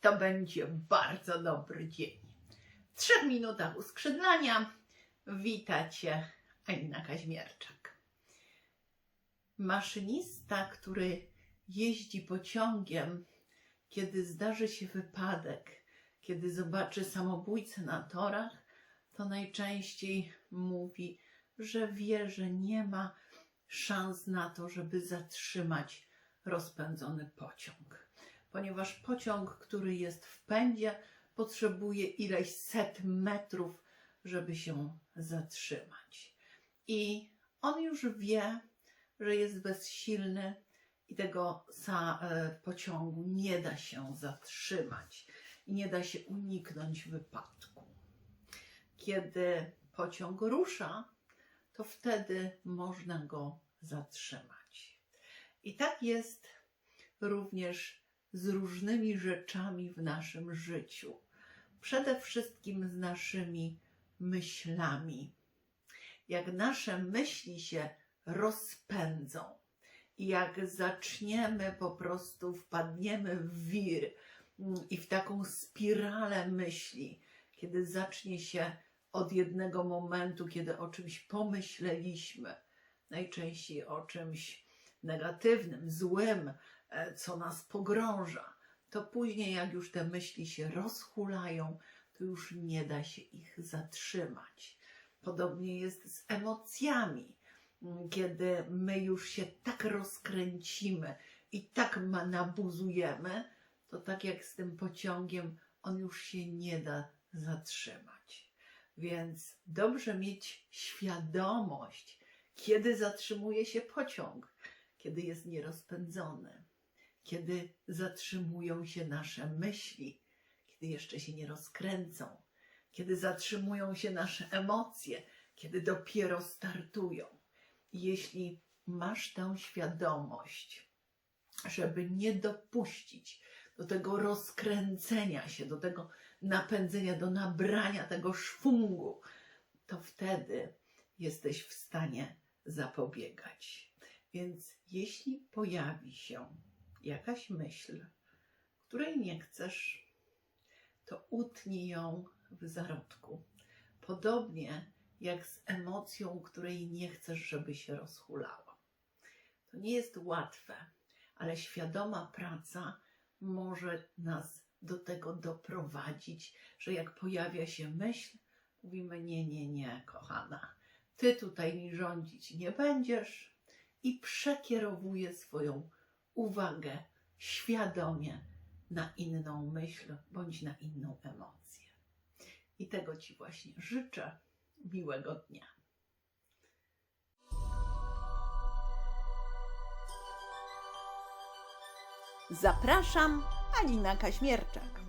to będzie bardzo dobry dzień. W trzech minutach uskrzydlania wita Cię Alina Kaźmierczak. Maszynista, który jeździ pociągiem, kiedy zdarzy się wypadek, kiedy zobaczy samobójcę na torach, to najczęściej mówi, że wie, że nie ma szans na to, żeby zatrzymać rozpędzony pociąg. Ponieważ pociąg, który jest w pędzie, potrzebuje ileś set metrów, żeby się zatrzymać. I on już wie, że jest bezsilny i tego e, pociągu nie da się zatrzymać i nie da się uniknąć wypadku. Kiedy pociąg rusza, to wtedy można go zatrzymać. I tak jest również z różnymi rzeczami w naszym życiu. Przede wszystkim z naszymi myślami. Jak nasze myśli się rozpędzą jak zaczniemy po prostu, wpadniemy w wir mm, i w taką spiralę myśli, kiedy zacznie się od jednego momentu, kiedy o czymś pomyśleliśmy, najczęściej o czymś negatywnym, złym, e, co nas pogrąża, to później, jak już te myśli się rozhulają, to już nie da się ich zatrzymać. Podobnie jest z emocjami. Mm, Kiedy my już się tak rozkręcimy i tak nabuzujemy, to tak jak z tym pociągiem, on już się nie da zatrzymać. Więc dobrze mieć świadomość, kiedy zatrzymuje się pociąg, kiedy jest nierozpędzony, kiedy zatrzymują się nasze myśli, kiedy jeszcze się nie rozkręcą, kiedy zatrzymują się nasze emocje, kiedy dopiero startują. Jeśli masz tę świadomość, żeby nie dopuścić do tego rozkręcenia się, do tego napędzenia, do nabrania tego szwungu, to wtedy jesteś w stanie zapobiegać. Więc jeśli pojawi się jakaś myśl, której nie chcesz, to utnij ją w zarodku. Podobnie jak z emocją, której nie chcesz, żeby się rozhulała. To nie jest łatwe, ale świadoma praca może nas do tego doprowadzić, że jak pojawia się myśl, mówimy: Nie, nie, nie, kochana, ty tutaj mi rządzić nie będziesz, i przekierowuje swoją uwagę świadomie na inną myśl bądź na inną emocję. I tego Ci właśnie życzę. Miłego dnia. Zapraszam, Alina Kaźmierczak.